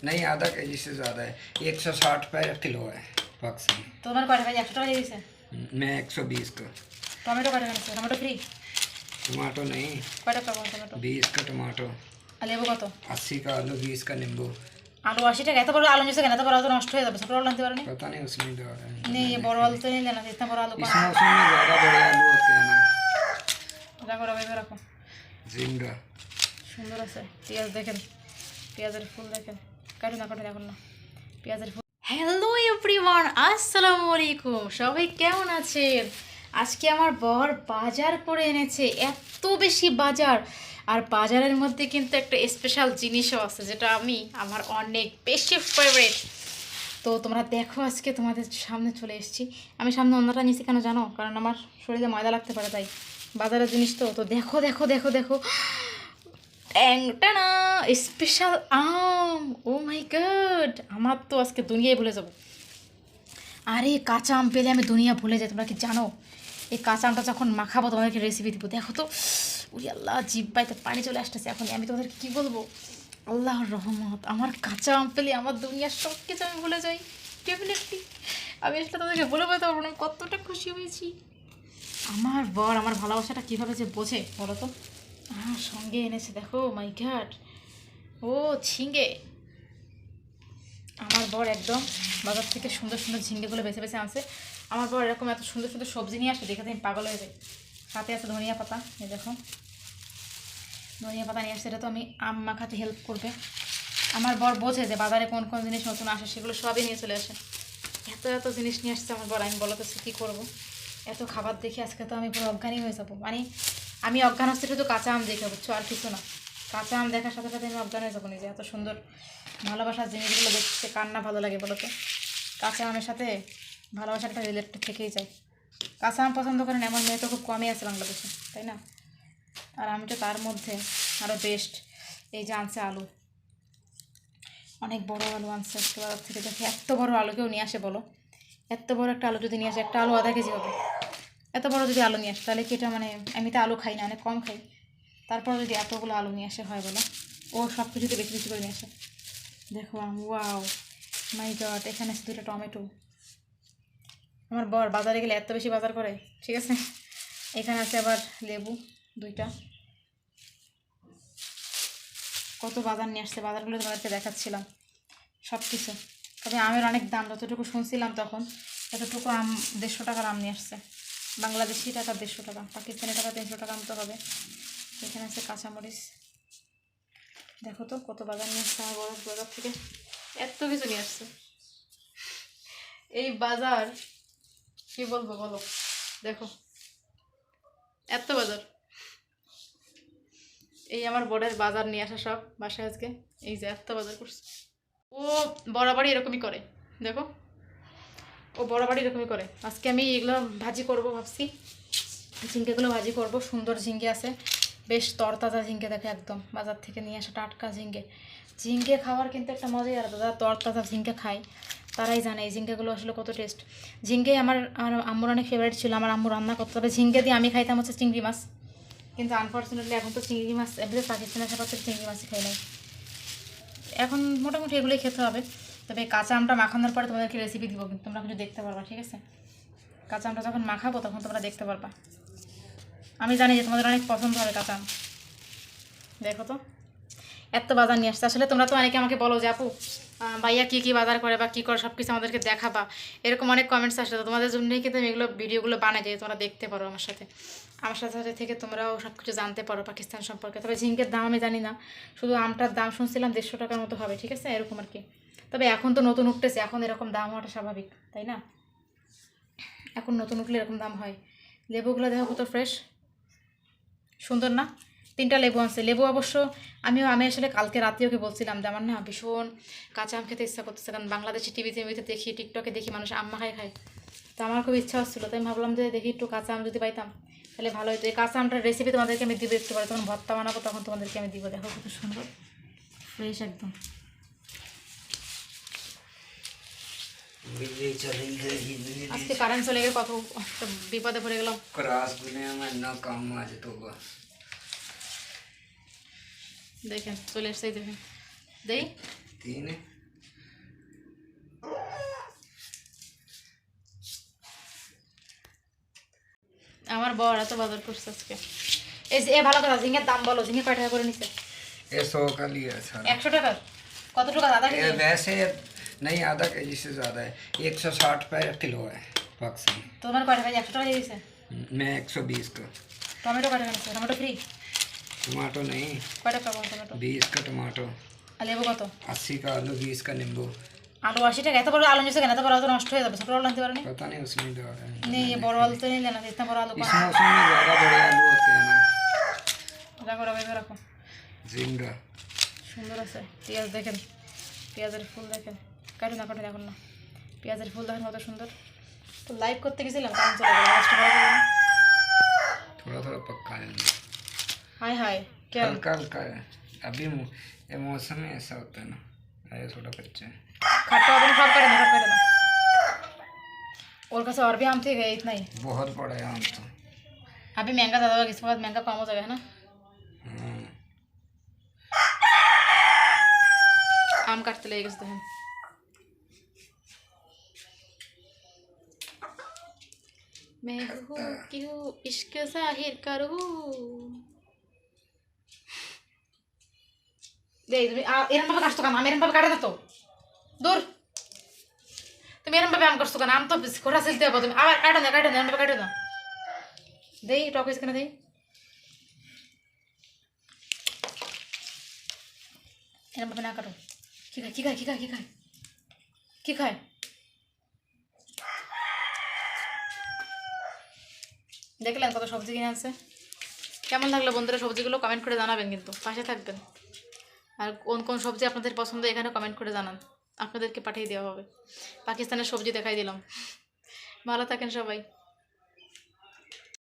नहीं आधा के जी से ज़्यादा है एक सौ साठ रुपये किलो है पक्सन তোমার কয় টাকা একশো টাকা দিয়েছে मैं एक सौ बीस का টমেটো কয় টাকা নিচ্ছে টমেটো ফ্রি टमाटो नहीं কয় টাকা করে টমেটো बीस का टमाटो আর লেবু কত अस्सी का आलू बीस का नींबू আলু আশি টাকা এত বড় আলু নিয়েছে কেন এত বড় আলু তো নষ্ট হয়ে যাবে ছোট আলু আনতে পারেনি पता नहीं उसमें दवा है नहीं ये বড় আলু তো নিলে না ইतना বড় আলু इस मौसम में ज़्यादा बड़े आलू होते हैं ना রাখো রাখো এবার রাখো जिंगा সুন্দর আছে পেঁয়াজ দেখেন পেঁয়াজের ফুল দেখেন কাটুন না না পেঁয়াজের হ্যালো এভরিওয়ান আসসালামু আলাইকুম সবাই কেমন আছেন? আজকে আমার বর বাজার করে এনেছে, এত বেশি বাজার। আর বাজারের মধ্যে কিন্তু একটা স্পেশাল জিনিসও আছে, যেটা আমি, আমার অনেক বেশি ফেভারিট তো তোমরা দেখো আজকে তোমাদের সামনে চলে এসেছি। আমি সামনে অন্যটা নিয়েছি কেন জানো? কারণ আমার শরীরে ময়দা লাগতে পারে, তাই। বাজারের জিনিস তো তো দেখো দেখো দেখো দেখো। ট্যাংটানা স্পেশাল আম ও মাই গড আমার তো আজকে দুনিয়ায় ভুলে যাব। আরে, কাঁচা আম পেলে আমি দুনিয়া ভুলে যাই। তোমরা কি জানো? এই কাঁচা আমটা যখন মাখাবো, তোমাদেরকে রেসিপি দিব। দেখো তো। উরি আল্লাহ, জিব্বাইতে পানি চলে আসতেছে। এখন আমি তোমাদেরকে কী বলব? আল্লাহর রহমত। আমার কাঁচা আম পেলে আমার দুনিয়ার সব কিছু আমি ভুলে যাই। ডেফিনেটলি আমি আসলে তোমাদেরকে বলে বলতে পারব না। কতটা খুশি হয়েছি। আমার বর আমার ভালোবাসাটা কীভাবে যে বোঝে, বলো তো? আহ, সঙ্গে এনেছে, দেখো মাই ঘাট ও, ঝিঙ্গে। আমার বর একদম বাজার থেকে সুন্দর সুন্দর ঝিঙ্গেগুলো বেছে বেছে আনছে। আমার বর এরকম এত সুন্দর সুন্দর সবজি নিয়ে আসে, দেখে আমি পাগল হয়ে যাই। আছে ধনিয়া পাতা, এই দেখো। ধনিয়া পাতা নিয়ে আসছে এটা তো আমি আম মাখাতে হেল্প করবে। আমার বর বোঝে যে বাজারে কোন কোন জিনিস নতুন আসে, সেগুলো সবই নিয়ে চলে আসে। এত এত জিনিস নিয়ে আসছে আমার বর, আমি বলো তো কী করব? এত খাবার দেখে আজকে তো আমি পুরো অজ্ঞানই হয়ে যাব। মানে আমি অজ্ঞান হচ্ছে শুধু কাঁচা আম দেখে, বুঝছ? আর কিছু না। কাঁচা আম দেখার সাথে সাথে আমি অজ্ঞান হয়ে যাব নিজে। এত সুন্দর ভালোবাসার জিনিসগুলো দেখতে, কার না ভালো লাগে বলো তো? কাঁচা আমের সাথে ভালোবাসার একটা রিলেট থেকেই যায়। কাঁচা আম পছন্দ করেন এমন মেয়ে তো খুব কমই আছে বাংলাদেশে, তাই না? আর আমি তো তার মধ্যে আরও বেস্ট এই যে আনছে আলু। অনেক বড় আলু আনছে আজকে বাজার থেকে। দেখে, এত বড় আলু কেউ নিয়ে আসে বলো? এত বড় একটা আলু যদি নিয়ে আসে, একটা আলু আধা কেজি হবে। এত বড় যদি আলু নিয়ে আসে, তাহলে কি এটা মানে আমি তো আলু খাই না, অনেক কম খাই। তারপর যদি এতগুলো আলু নিয়ে আসে হয় বলো? ও সব কিছুতে বেশি বেশি করে নিয়ে আসে। দেখো ওয়াও মাই গড এখানে আছে দুটো টমেটো। আমার বর বাজারে গেলে এত বেশি বাজার করে, ঠিক আছে? এখানে আছে আবার লেবু, দুইটা। কত বাজার নিয়ে আসছে, বাজারগুলো তোমাদেরকে দেখাচ্ছিলাম সব কিছু তবে আমের অনেক দাম, যতটুকু শুনছিলাম তখন, এতটুকু আম, দেড়শো টাকার আম নিয়ে আসছে। বাংলাদেশি টাকা দেড়শো টাকা, পাকিস্তানি টাকা তিনশো টাকা মতো হবে। এখানে আছে কাঁচামরিচ। দেখো তো কত বাজার নিয়ে আসছে আমার বাজার থেকে। এত কিছু নিয়ে আসছে। এই বাজার, কি বলব বলো? দেখো, এত বাজার। এই আমার বড়ের বাজার নিয়ে আসা সব বাসায় আজকে। এই যে এত বাজার করছে। ও বরাবরই এরকমই করে। দেখো। ও বরাবরই এরকমই করে। আজকে আমি এগুলো ভাজি করব ভাবছি। ঝিঙ্গেগুলো ভাজি করব, সুন্দর ঝিঙ্গে আছে। বেশ তরতাজা ঝিঙ্গে দেখে একদম। বাজার থেকে নিয়ে আসা টাটকা ঝিঙ্গে। ঝিঙ্গে খাওয়ার কিন্তু একটা মজাই আর দাদা তরতাজা ঝিঙ্গে খায়, তারাই জানে এই ঝিঙ্গেগুলো আসলে কত টেস্ট ঝিঙ্গে আমার আমার আম্মুর অনেক ফেভারিট ছিল। আমার আম্মু রান্না করতে। তবে ঝিঙ্গে দিয়ে আমি খাইতাম হচ্ছে চিংড়ি মাছ। কিন্তু আনফর্চুনেটলি এখন তো চিংড়ি মাছ এমনি পাকিস্তানের সাথে চিংড়ি মাছই খাই নাই। এখন মোটামুটি এগুলোই খেতে হবে। তবে কাঁচা আমটা মাখানোর পরে তোমাদেরকে রেসিপি দিব, কিন্তু তোমরা কিছু দেখতে পারবা, ঠিক আছে? কাঁচা আমটা যখন মাখাবো তখন তোমরা দেখতে পারবা। আমি জানি যে তোমাদের অনেক পছন্দ হবে কাঁচা আম। দেখো তো, এত বাজার নিয়ে আসছে। আসলে তোমরা তো অনেকে আমাকে বলো যে, আপু ভাইয়া কী কী বাজার করে বা কী করে সব কিছু আমাদেরকে দেখাবা? এরকম অনেক কমেন্টস আসে তো তোমাদের জন্যই কিন্তু আমি এগুলো ভিডিওগুলো বানাই যাই তোমরা দেখতে পারো আমার সাথে। আমার সাথে সাথে থেকে তোমরাও সব কিছু জানতে পারো পাকিস্তান সম্পর্কে। তবে ঝিঙ্কের দাম আমি জানি না। শুধু আমটার দাম শুনছিলাম দেড়শো টাকার মতো হবে, ঠিক আছে? এরকম আর কি। তবে এখন তো নতুন উঠতেছে, এখন এরকম দাম হওয়াটা স্বাভাবিক, তাই না? এখন নতুন উঠলে এরকম দাম হয়। লেবুগুলো দেখো কত ফ্রেশ সুন্দর না? তিনটা লেবু আছে লেবু অবশ্য আমিও, আমি আসলে কালকে রাতে ওকে বলছিলাম যে আমার না ভীষণ কাঁচা আম খেতে ইচ্ছা করতেছে, কারণ বাংলাদেশি টিভিতে মিভিতে দেখি টিকটকে দেখি, মানুষ আম মাখায় খায়। তো আমার খুব ইচ্ছা হচ্ছিল, তাই ভাবলাম যে দেখি একটু কাঁচা আম যদি পাইতাম, তাহলে ভালো হতো এই কাঁচা আমটার রেসিপি তোমাদেরকে আমি দিব একটু পরে, তখন ভর্তা বানাবো, তখন তোমাদেরকে আমি দিব। দেখো কত সুন্দর ফ্রেশ একদম। আজকে কারেন্ট চলে গেলে কত বিপদে পড়ে গেলাম। দেখেন চলে এসছে দেখেন। দেই। আমার বড় এত বাজার করছে আজকে। এই এ ভালো কথা ঝিঙের দাম বলো ঝিঙে কয় টাকা করে নিছে? একশো টাকা? কত টাকা দাদা नहीं आधा के जी से ज़्यादा है। एक सौ साठ रुपये किलो है पाकिस्तान तो मैं एक सौ बीस का। तो तो टमाटो नहीं। तो बीस का टमाटो। अस्सी का आलू बीस का नींबू। आलू अस्सी टाइम तो बड़ा आलू जैसे कहना तो बड़ा तो नष्ट हो जाता है सब बड़ा लंदी वाला पता नहीं उसमें दवा है। नहीं ये बड़ा वाला तो नहीं लेना इतना बड़ा आलू इसमें उसमें ज़्यादा बड़े आलू होते हैं ना। रखो रखो रखो ज़िंदा सुंदर से प्याज देखें प्याज रे देखें। কাটুন না কাটুন এখন না পেঁয়াজের ফুল দেখেন কত সুন্দর তো লাইভ করতে গেছিলাম কারণ চলে গেল লাস্ট করা যাবে না। थोड़ा थोड़ा पक्का है হায় হায় কেন हल्का हल्का है अभी मौ- ये मौसम में ऐसा होता है ना ये थोड़ा कच्चा है खट्टा अपने सब करे ना सब करे ना और कैसे और भी आम थे गए इतना ही बहुत बड़ा है आम तो अभी महंगा ज़्यादा होगा इसके बाद महंगा कम हो जाएगा है ना हाँ आम काटते লেগে গেছে দেখেন मैं हूँ क्यों इश्क ज़ाहिर करूँ दे एरंबाबा काढतो का आम्ही एरंबाबा काढत होतो दूर। तुम्ही एरंबाबा आम करतो का आम तो खोर असेल ते तुम्ही आवाज़ काढून द्या काढून द्या एरंबाबा काढून द्या दे टॉकीज करा दे। एरंबाबा ना करो। की काय की काय की काय की काय की काय দেখলেন কত সবজি কিনে আছে কেমন লাগল বন্ধুরা সবজিগুলো? কমেন্ট করে জানাবেন কিন্তু। পাশে থাকবেন। আর কোন কোন সবজি আপনাদের পছন্দ, এখানে কমেন্ট করে জানান। আপনাদেরকে পাঠিয়ে দেওয়া হবে। পাকিস্তানের সবজি দেখাই দিলাম। ভালো থাকেন সবাই।